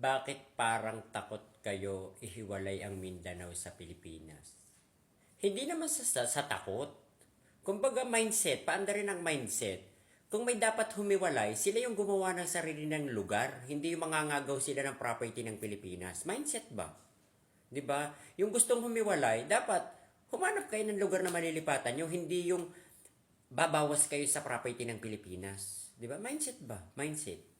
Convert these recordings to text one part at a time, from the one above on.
Bakit parang takot kayo ihiwalay ang Mindanao sa Pilipinas? Hindi naman sa, sa, sa takot. Kumbaga mindset, paanda rin ang mindset. Kung may dapat humiwalay, sila yung gumawa ng sarili ng lugar. Hindi yung mangangagaw sila ng property ng Pilipinas. Mindset ba? 'Di ba? Yung gustong humiwalay, dapat humanap kayo ng lugar na malilipatan nyo, hindi yung babawas kayo sa property ng Pilipinas. 'Di ba? Mindset ba? Mindset.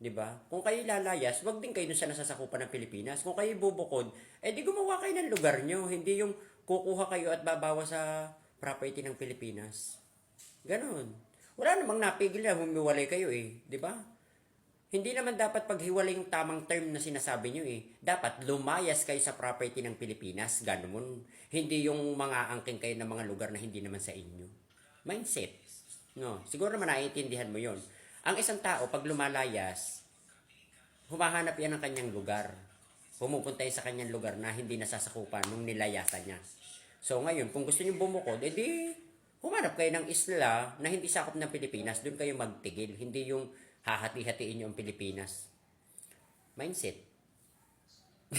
'Di ba? Kung kayo lalayas, wag din kayo sa nasasakupan ng Pilipinas. Kung kayo bubukod, eh di gumawa kayo ng lugar nyo, hindi yung kukuha kayo at babawas sa property ng Pilipinas. Ganon. Wala namang napigil na humiwalay kayo eh, 'di ba? Hindi naman dapat paghiwalay yung tamang term na sinasabi nyo eh. Dapat lumayas kayo sa property ng Pilipinas, ganun. Hindi yung mga angking kayo ng mga lugar na hindi naman sa inyo. Mindset. No, siguro naman naiintindihan mo yon. Ang isang tao, pag lumalayas, humahanap yan ng kanyang lugar. Pumupunta yan sa kanyang lugar na hindi nasasakupan nung nilayasan niya. So ngayon, kung gusto niyo bumukod, edi humanap kayo ng isla na hindi sakop ng Pilipinas, doon kayo magtigil. Hindi yung hahati-hatiin niyo ang Pilipinas. Mindset.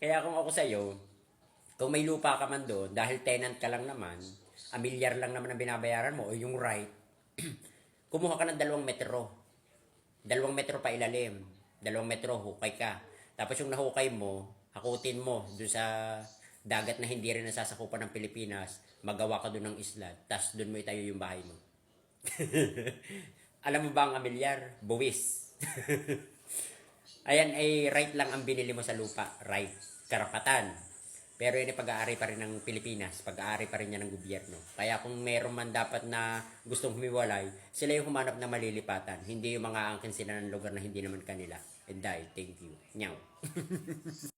Kaya kung ako sa'yo, kung may lupa ka man doon, dahil tenant ka lang naman, amilyar lang naman ang binabayaran mo, o yung right, kumuha ka ng dalawang metro. Dalawang metro pa ilalim. Dalawang metro, hukay ka. Tapos yung nahukay mo, hakutin mo dun sa dagat na hindi rin nasasakupan ng Pilipinas, magawa ka dun ng isla, tapos dun mo itayo yung bahay mo. Alam mo ba ang amilyar? Buwis. Ayan ay right lang ang binili mo sa lupa. Right. Karapatan. Pero yun ay pag-aari pa rin ng Pilipinas. Pag-aari pa rin yan ng gobyerno. Kaya kung meron man dapat na gustong humiwalay, sila yung humanap na malilipatan. Hindi yung mga angkin sila ng lugar na hindi naman kanila. And die. Thank you. Nyaw.